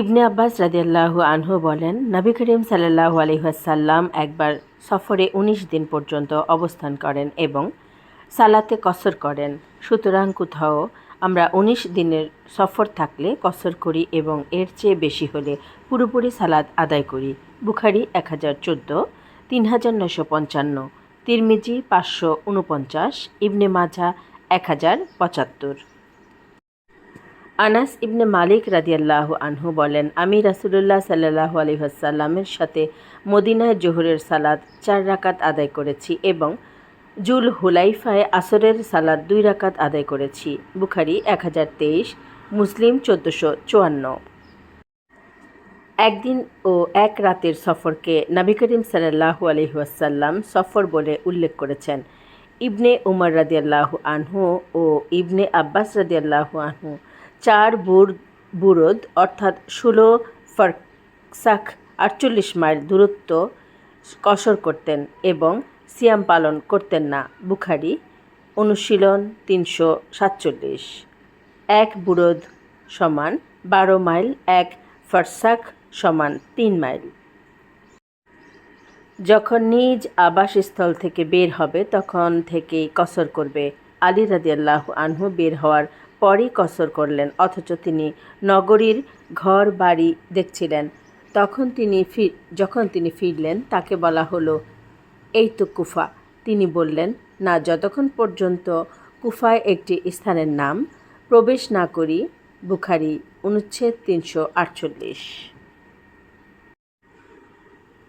ইবনে আব্বাস রাদিয়াল্লাহু আনহু বলেন, নবী করিম সাল্লাল্লাহু আলহিহাসাল্লাম একবার সফরে উনিশ দিন পর্যন্ত অবস্থান করেন এবং সালাতে কসর করেন। সুতরাং কোথাও আমরা উনিশ দিনের সফর থাকলে কসর করি এবং এর চেয়ে বেশি হলে পুরোপুরি সালাদ আদায় করি। বুখারি এক হাজার চোদ্দ, তিন হাজার নশো পঞ্চান্ন, তিরমিজি পাঁচশো উনপঞ্চাশ, ইবনে মাঝা এক হাজার পঁচাত্তর। আনাস ইবনে মালিক রাদিয়াল্লাহু আনহু বলেন, আমি রাসুলুল্লাহ সাল্লাহু আলহিহাসাল্লামের সাথে মদিনায় জোহরের সালাদ চার রাকাত আদায় করেছি এবং জুল হুলাইফায় আসরের সালাদ দুই রাকাত আদায় করেছি। বুখারি এক হাজার তেইশ, মুসলিম চোদ্দোশো চুয়ান্ন। একদিন ও এক রাতের সফরকে নবী করিম সাল্লাহু আলহিহাসাল্লাম সফর বলে উল্লেখ করেছেন। ইবনে উমর রাদিয়াল্লাহু আনহু ও ইবনে আব্বাস রাদিয়াল্লাহু আনহু চার বুর, বুরদ, অর্থাৎ ষোলো ফারসাখ আটচল্লিশ মাইল দূরত্ব কসর করতেন এবং সিয়াম পালন করতেন না। বুখারি, অনুশীলন তিনশো সাতচল্লিশ। এক বুরদ সমান বারো মাইল, এক ফারসাখ সমান তিন মাইল। যখন নিজ আবাসস্থল থেকে বের হবে, তখন থেকেই কসর করবে। আলী রাদিয়াল্লাহ আনহু বের হওয়ার পরই কসর করলেন, অথচ তিনি নগরীর ঘর বাড়ি দেখছিলেন। তখন তিনি ফি, যখন তিনি ফিরলেন, তাকে বলা হলো, এই তো কুফা। তিনি বললেন, না, যতক্ষণ পর্যন্ত কুফায় একটি স্থানের নাম প্রবেশ না করি, বুখারি অনুচ্ছেদ তিনশো আটচল্লিশ।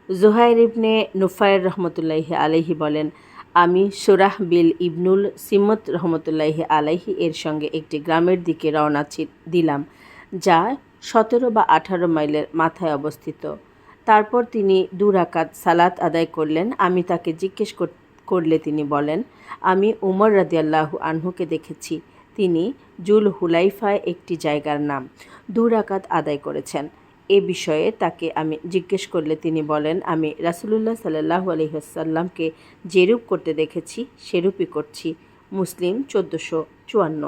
জোহাইর ইবনে নুফায়ের রহমতুল্লাহি আলহি বলেন আমি সোরাহ বিল ইবনুল সিমত রহমতুল্লাহি আলাইহি এর সঙ্গে একটি গ্রামের দিকে রওনা দিলাম, যা সতেরো বা আঠারো মাইলের মাথায় অবস্থিত। তারপর তিনি দু রাকাত সালাত আদায় করলেন। আমি তাকে জিজ্ঞেস করলে তিনি বলেন, আমি উমর রাদিয়াল্লাহু আনহুকে দেখেছি। তিনি জুল হুলাইফায় একটি জায়গার নাম দু রাকাত আদায় করেছেন। এ বিষয়ে তাকে আমি জিজ্ঞেস করলে তিনি বলেন, আমি রাসুলুল্লাহ সাল্লাহু আলহিহাসাল্লামকে যেরূপ করতে দেখেছি, সেরূপই করছি। মুসলিম চোদ্দোশো চুয়ান্ন।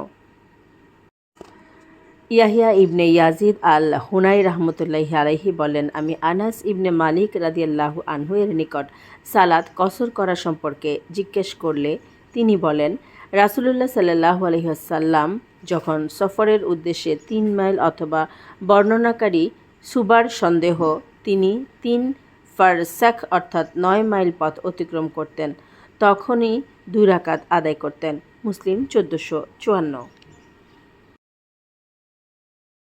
ইয়াহিয়া ইবনে ইয়াজিদ আল হুনাই রহমতুল্লাহি আলাইহি বলেন, আমি আনাস ইবনে মালিক রাদিয়াল্লাহু আনহু এর নিকট সালাদ কসর করা সম্পর্কে জিজ্ঞেস করলে তিনি বলেন, রাসুলুল্লাহ সাল্লাহু আলহিহাসাল্লাম যখন সফরের উদ্দেশ্যে তিন মাইল অথবা বর্ণনাকারী সুবার সন্দেহ। তিনি তিন ফারসাক অর্থাৎ নয় মাইল পথ অতিক্রম করতেন। তখনই দুই রাকাত আদায় করতেন। মুসলিম চোদ্দোশো চুয়ান্ন।